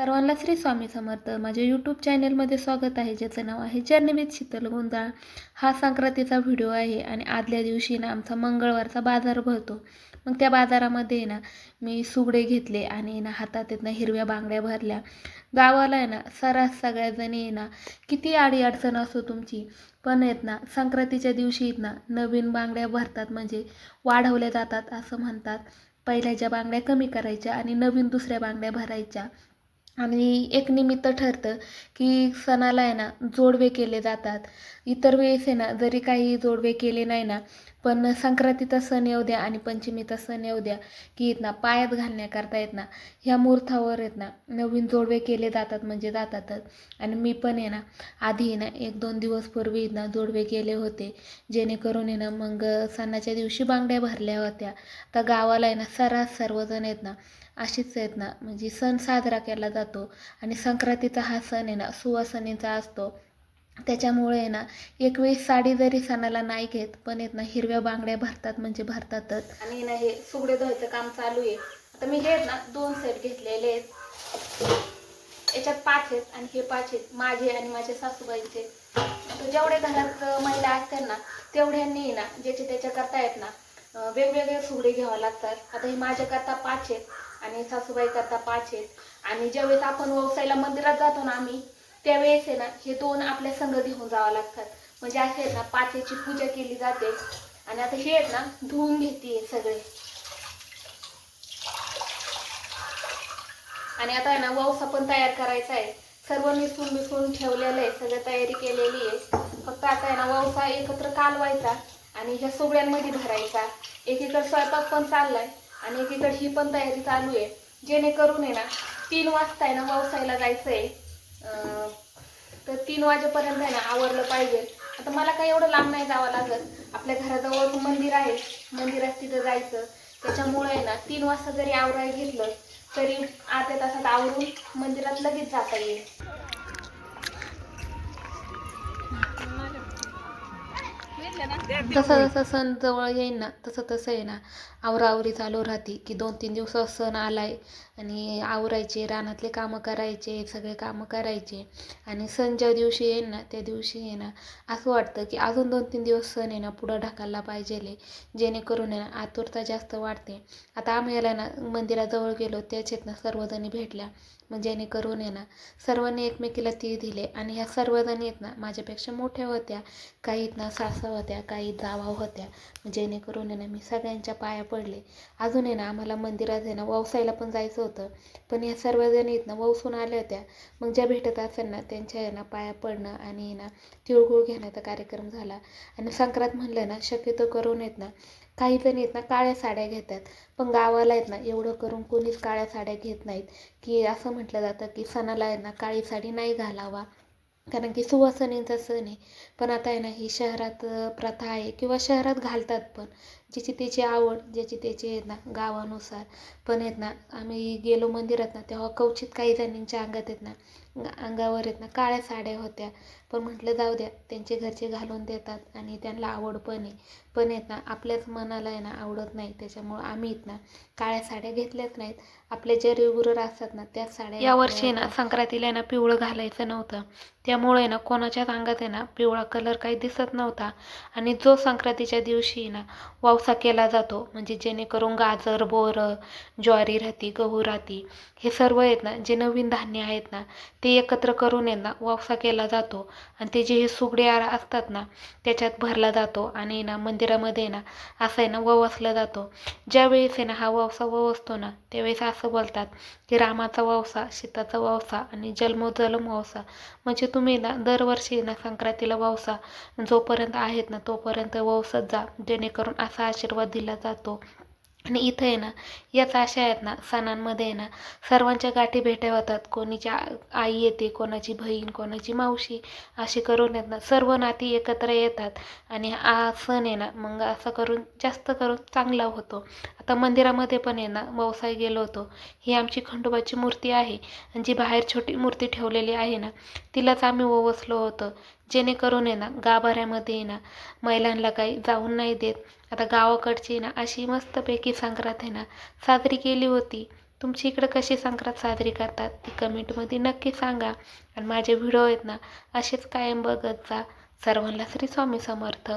सर्वांना श्री स्वामी समर्थ. माझ्या यूट्यूब चॅनलमध्ये स्वागत आहे ज्याचं नाव आहे जर्नी विथ शीतल गोंधळ. हा संक्रांतीचा व्हिडिओ आहे आणि आदल्या दिवशी ना आमचा मंगळवारचा बाजार भरतो मग त्या बाजारामध्ये ना मी सुगडे घेतले आणि ना हातात आहेत ना हिरव्या बांगड्या भरल्या. गावाला आहे ना सरास सगळ्याजणी आहे ना किती आडी अडचण असो तुमची पण आहेत ना संक्रांतीच्या दिवशी आहेत ना नवीन बांगड्या भरतात म्हणजे वाढवल्या जातात असं म्हणतात. पहिल्याच्या बांगड्या कमी करायच्या आणि नवीन दुसऱ्या बांगड्या भरायच्या. आणि एक निमित्त ठरतं की सणाला आहे ना जोडवे केले जातात. इतर वेळेस आहे ना जरी काही जोडवे केले नाही ना पण संक्रांतीचा सण येऊ द्या आणि पंचमीचा सण येऊ द्या की येत ना पायात घालण्याकरता येत ना ह्या मुहूर्तावर आहेत ना नवीन जोडवे केले जातात म्हणजे जातातच. आणि मी पण आहे ना आधी आहे ना एक दोन दिवसपूर्वी ना जोडवे केले होते जेणेकरून आहे ना मग सणाच्या दिवशी बांगड्या भरल्या होत्या. तर गावाला आहे ना सर्रास सर्वजण आहेत ना अशीच आहेत ना म्हणजे सण साजरा केला जातो. आणि संक्रांतीचा हा सण आहे ना सुवासनीचा असतो. त्याच्यामुळे आहे ना एक वेळी साडी जरी सणाला नाही घेत पण येत ना हिरव्या बांगड्या भरतात म्हणजे भरतातच. आणि ना हे सुगडे धुवायचं काम चालू आहे. आता मी हे आहेत ना दोन सेट घेतलेले आहेत. याच्यात पाच आहेत आणि हे पाच आहेत. माझे आणि माझ्या सासूबाईचे. जेवढे घरात महिला असतात ना तेवढ्यांनी ना ज्याचे त्याच्या करता आहेत ना वेगवेगळे सुगडे घ्यावे लागतात. आता हे माझ्याकरता पाच आहेत आणि सासूबाई करता पाच आहेत. आणि ज्यावेळेस आपण व्यवसायाला मंदिरात जातो ना आम्ही त्यावेळेस आहे ना हे दोन आपल्या संघ घेऊन जावं लागतात. म्हणजे असे आहेत ना पाचेची पूजा केली जाते. आणि आता हे आहेत ना धुवून घेते सगळे. आणि आता आहे ना वावसा पण तयार करायचा आहे. सर्व मिसळून मिसळून ठेवलेलं आहे सगळं तयारी केलेली आहे. फक्त आता आहे ना वावसा एकत्र कालवायचा आणि ह्या सोगळ्यांमध्ये भरायचा. एकीकडे स्वयंपाक पण चाललाय आणि एकीकडे ही पण तयारी चालू आहे. जेणेकरून आहे ना तीन वाजता आहे ना वावसायला जायचं आहे तर तीन वाजेपर्यंत आहे ना आवरलं पाहिजे. आता मला काही एवढं लांब नाही जावं लागत. आपल्या घराजवळ मंदिर आहे. मंदिरात तिथं जायचं. त्याच्यामुळे आहे ना तीन वाजता जरी आवरायला घेतलं तरी अर्ध्या तासात आवरून मंदिरात लगेच जाता येईल. जसं जसं सण जवळ येईल ना तसं तसं आहे ना. आवराआवरी चालू राहते की दोन तीन दिवसात सण आलाय. आणि आवरायचे रानातले कामं करायचे सगळे कामं करायचे. आणि सण ज्या दिवशी येईल ना त्या दिवशी आहे ना असं वाटतं की अजून दोन तीन दिवस सण आहे ना पुढं ढकलला पाहिजे जेणेकरून आहे ना आतुरता जास्त वाढते. आता आम्ही याला ना मंदिराजवळ गेलो त्याच्यात ना सर्वजणी भेटल्या. मग जेणेकरून आहे ना सर्वांनी एकमेकीला ती दिले. आणि ह्या सर्वजणी आहेत ना माझ्यापेक्षा मोठ्या होत्या. काही ना सासा होत्या. होत्या काही जावा होत्या. जेणेकरून आहे ना मी सगळ्यांच्या पाया पडले. अजून आहे ना आम्हाला मंदिरात आहे ना ववसायला पण जायचं होतं. पण या सर्वजणी आहेत ना ववसून आल्या होत्या. मग ज्या भेटत असेल ना त्यांच्या आहे ना पाया पडणं आणि ना तिळगुळ घेण्याचा कार्यक्रम झाला. आणि संक्रांत म्हणलं ना शक्यतो करून येत ना काही जण आहेत ना काळ्या साड्या घेतात. पण गावाला आहेत ना एवढं करून कोणीच काळ्या साड्या घेत नाहीत. की असं म्हटलं जातं की सणाला आहे ना काळी साडी नाही घालावा. कारण की सुवासनींचा सण आहे पण आता आहे ना ही शहरात प्रथा आहे किंवा शहरात घालतात पण. ज्याची त्याची आवड ज्याची त्याची आहेत ना गावानुसार. पण आहेत ना आम्ही गेलो मंदिरात ना तेव्हा कवचित काही जणींच्या अंगात आहेत ना अंगावर आहेत ना काळ्या साड्या होत्या. पण म्हटलं जाऊ द्या त्यांचे घरचे घालून देतात आणि त्यांना आवड पण आहे. पण आहेत ना आपल्याच मनाला आहे ना आवडत नाही. त्याच्यामुळं आम्ही आहेत ना काळ्या साड्या घेतल्याच नाहीत. आपले जे रेग्युलर असतात ना त्याच साड्या यावर्षी ना संक्रांतीला आहे ना पिवळं घालायचं नव्हतं. त्यामुळे ना कोणाच्याच अंगात आहे ना पिवळा कलर काही दिसत नव्हता. आणि जो संक्रांतीच्या दिवशी ना वावसा केला जातो. म्हणजे जेणेकरून गाजर बोरं ज्वारी राहती गहू राहती. हे सर्व आहेत ना जे नवीन धान्य आहेत ना ते एकत्र करून यांना ना वावसा केला जातो. आणि ते जे हे सुगडे आरा असतात ना त्याच्यात भरला जातो. आणि ना मंदिरामध्ये ना असं आहे ना ववसला जातो. ज्यावेळेस आहे ना हा वावसा ववसतो ना त्यावेळेस असं बोलतात की रामाचा वावसा सीताचा वावसा आणि जन्मोजलम वावसा. म्हणजे तुम्ही ना दरवर्षी ना संक्रांतीला वावसा जोपर्यंत आहेत ना तोपर्यंत ववसत जा. जेणेकरून असा आशीर्वाद दिला जातो. आणि इथं आहे ना याच अशा आहेत ना सणांमध्ये आहे ना सर्वांच्या गाठी भेट्या होतात. कोणीच्या आ- आई येते कोणाची बहीण कोणाची मावशी अशी करून आहेत ना सर्व नाती एकत्र येतात. आणि हा सण आहे ना मग असं करून जास्त करून चांगला होतो. आता मंदिरामध्ये पण आहे ना व्यवसाय गेलो होतो. ही आमची खंडोबाची मूर्ती आहे. आणि जी बाहेर छोटी मूर्ती ठेवलेली आहे ना तिलाच आम्ही ओवसलो होतं. जेणेकरून आहे ना गाभाऱ्यामध्ये आहे ना महिलांना काही जाऊन नाही देत. आता गावाकडची ना अशी मस्तपैकी संक्रांत आहे ना साजरी केली होती. तुमची इकडं कशी संक्रांत साजरी करतात ती कमेंटमध्ये नक्की सांगा. आणि माझे व्हिडिओ आहेत ना असेच कायम बघत जा. सर्वांना श्री स्वामी समर्थ.